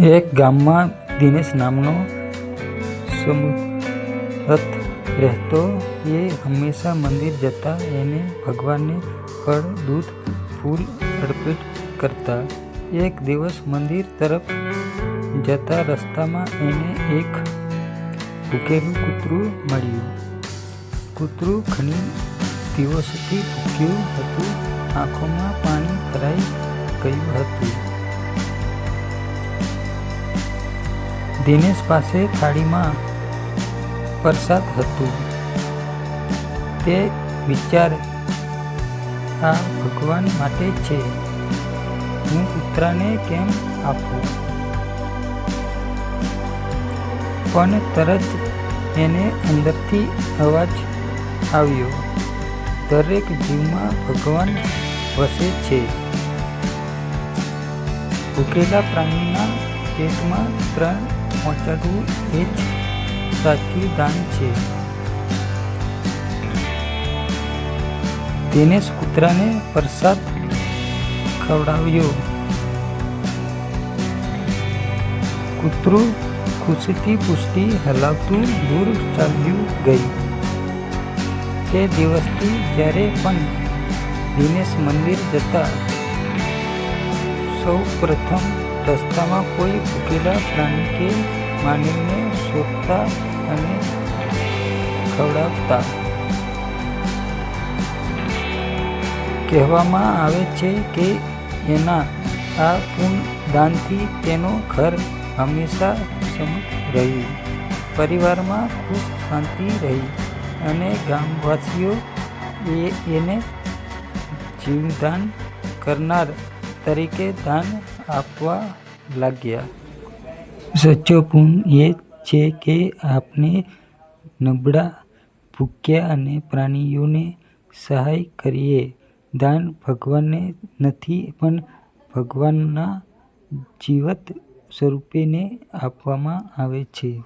એક ગામમાં દિનેશ નામનો સમૂહરથ રહેતો. એ હંમેશા મંદિર જતા. એને ભગવાનને ફળ, દૂધ, ફૂલ અર્પિત કરતા. એક દિવસ મંદિર તરફ જતા રસ્તામાં એને એક ભૂખેલું કૂતરું મળ્યું. કૂતરું ઘણી દિવસોથી ભૂખ્યું હતું. આંખોમાં પાણી ભરાઈ ગયું હતું. દિનેશ પાસે થાળીમાં પ્રસાદ હતું. તે વિચાર "આ ભગવાન માટે છે. હું કૂતરાને કેમ આપું? " પણ તરત એને અંદરથી અવાજ આવ્યો, "દરેક જીવમાં ભગવાન વસે છે. ભૂખેલા પ્રાણીના પેટમાં અન્ન પહોંચાડવું એ જ સાચું દાન છે. " દિનેશે કૂતરાને પ્રસાદ ખવડાવ્યો. કૂતરું ખુશીથી પુષ્ટિ હલાવતું દૂર ચાલ્યું ગયું. તે દિવસથી જ્યારે પણ દિનેશ મંદિર જતા, સૌ પ્રથમ રસ્તામાં કોઈ ભૂખેલા પ્રાણી કે માનવીને શોધતા અને ખવડાવતા. કહેવામાં આવે છે કે એના આ પૂર્ણ દાનથી તેનું ઘર હંમેશા સમૃદ્ધ રહ્યું, પરિવારમાં ખુશ શાંતિ રહી અને ગામવાસીઓ એ એને જીવદાન કરનાર તરીકે દાન આપવા લાગ્યા. સાચો પુણ્ય એ છે કે આપણે નબળા, ભૂખ્યા અને પ્રાણીઓને સહાય કરીએ. દાન ભગવાનને નથી પણ ભગવાનના જીવંત સ્વરૂપેને આપવામાં આવે છે.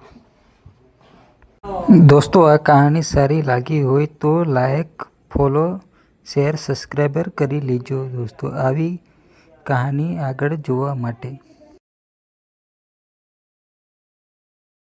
દોસ્તો આ કહાની સારી લાગી હોય તો લાયક ફોલો, શેર, સબસ્ક્રાઈબર કરી લેજો દોસ્તો આવી કહાની આગળ જોવા માટે.